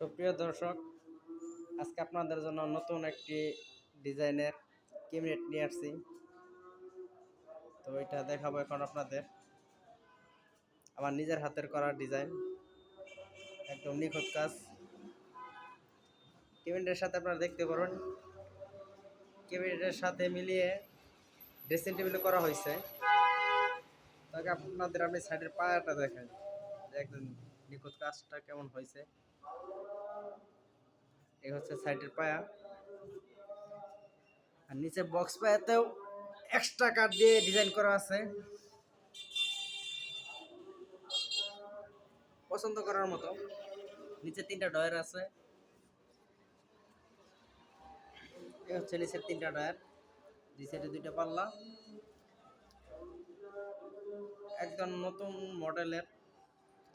সুপ্রিয় দর্শক, আজকে আপনাদের জন্য নতুন একটি ডিজাইনের ক্যাবিনেট নিয়ে আসছি। তো এটা দেখাবো এখন আপনাদের। আমার নিজের হাতের করা ডিজাইন, একদম নিখুঁত কাজ। ক্যাবিনেটের সাথে আপনারা দেখতে পারেন ক্যাবিনেটের সাথে মিলিয়ে ড্রেসিং টেবিল করা হয়েছে। তাকে আপনাদের আপনি সাইডের পায়াটা দেখেন একদম নিখুঁত কাজটা কেমন হয়েছে। এই হচ্ছে সাইডের পায়া। আর নিচে বক্স পায়াতেও এক্সট্রা কাট দিয়ে ডিজাইন করা আছে। পছন্দ করার মতো। নিচে তিনটা ডয়ার আছে। এই হচ্ছে নিচের তিনটা ডয়ার দুই সাইডে দুইটা পাল্লা। একদম নতুন মডেলের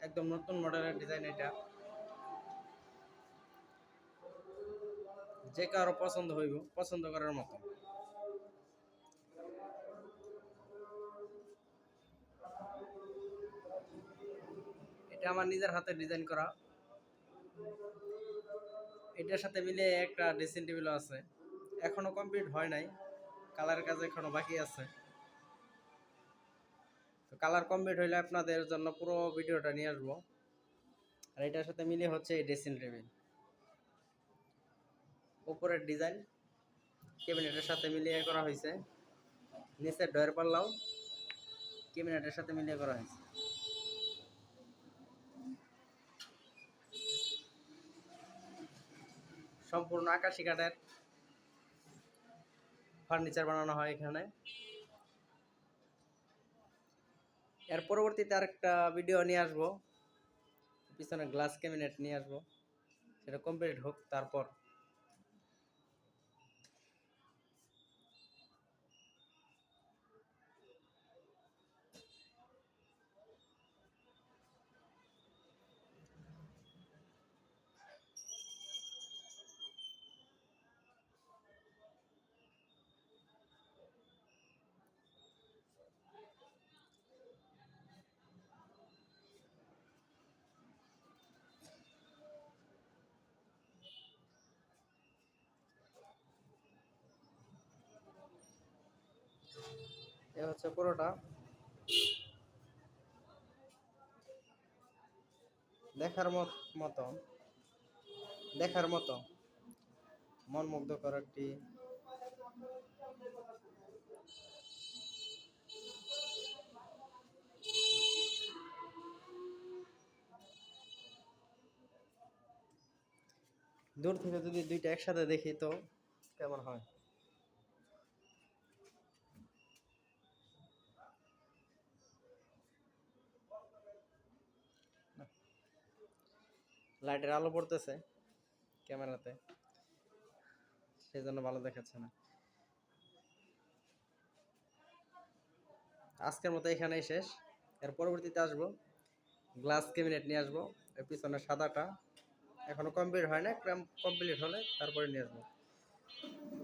একদম নতুন মডেলের ডিজাইন এটা। যে কারও পছন্দ হইব, পছন্দ করার মতো। এটা আমার নিজের হাতে ডিজাইন করা। এটার সাথে মিলে একটা ড্রেসিং টেবিলও আছে। এখনও কমপ্লিট হয় নাই। কালার কাজ এখনও বাকি আছে। তো কালার কমপ্লিট হইলে আপনাদের জন্য পুরো ভিডিওটা নিয়ে আসব। আর এটার সাথে মিলে হচ্ছে এই ড্রেসিং টেবিল উপরের ডিজাইন। ক্যাবিনেটের সাথে মিলিয়ে করা হয়েছে। নিচের ডয়ের পাল্লাও ক্যাবিনেটের সাথে মিলিয়ে করা হয়েছে। সম্পূর্ণ আকাশি কাঠের ফার্নিচার বানানো হয় এখানে। এর পরবর্তীতে আরেকটা ভিডিও নিয়ে আসব। পিছনে গ্লাস ক্যাবিনেট নিয়ে আসব। সেটা কমপ্লিট হোক, তারপর। এ হচ্ছে পুরোটা। দেখার মত- দেখার মতো। মন মুগ্ধ করা একটি দূর থেকে যদি দুইটা একসাথে দেখি তো কেমন হয়? লাইটের আলো পড়তেছে ক্যামেরাতে। সেই জন্য ভালো দেখাচ্ছে না। আজকের মতো এখানেই শেষ। এর পরবর্তীতে আসব। গ্লাস ক্যাবিনেট নিয়ে আসব। এর পিছনে সাদাটা এখনও কমপ্লিট হয় না কমপ্লিট হলে তারপরে নিয়ে আসব।